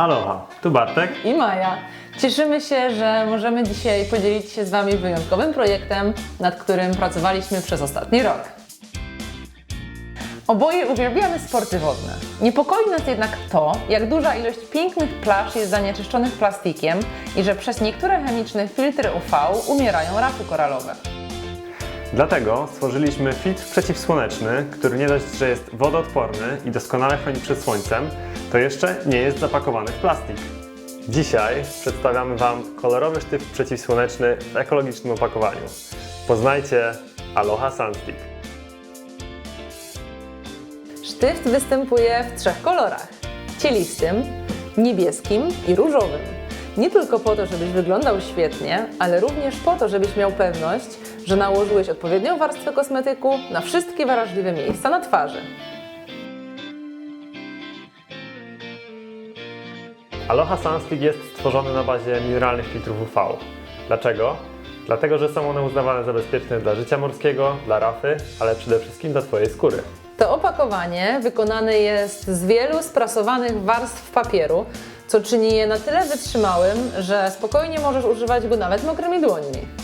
Aloha, tu Bartek. i Maja. Cieszymy się, że możemy dzisiaj podzielić się z Wami wyjątkowym projektem, nad którym pracowaliśmy przez ostatni rok. Oboje uwielbiamy sporty wodne. Niepokoi nas jednak to, jak duża ilość pięknych plaż jest zanieczyszczonych plastikiem i że przez niektóre chemiczne filtry UV umierają rafy koralowe. Dlatego stworzyliśmy filtr przeciwsłoneczny, który nie dość, że jest wodoodporny i doskonale chroni przed słońcem, to jeszcze nie jest zapakowany w plastik. Dzisiaj przedstawiamy Wam kolorowy sztyft przeciwsłoneczny w ekologicznym opakowaniu. Poznajcie Aloha Sunstick. Sztyft występuje w trzech kolorach: cielistym, niebieskim i różowym. Nie tylko po to, żebyś wyglądał świetnie, ale również po to, żebyś miał pewność, że nałożyłeś odpowiednią warstwę kosmetyku na wszystkie wrażliwe miejsca na twarzy. Aloha Sunstick jest stworzony na bazie mineralnych filtrów UV. Dlaczego? Dlatego, że są one uznawane za bezpieczne dla życia morskiego, dla rafy, ale przede wszystkim dla Twojej skóry. To opakowanie wykonane jest z wielu sprasowanych warstw papieru, co czyni je na tyle wytrzymałym, że spokojnie możesz używać go nawet mokrymi dłońmi.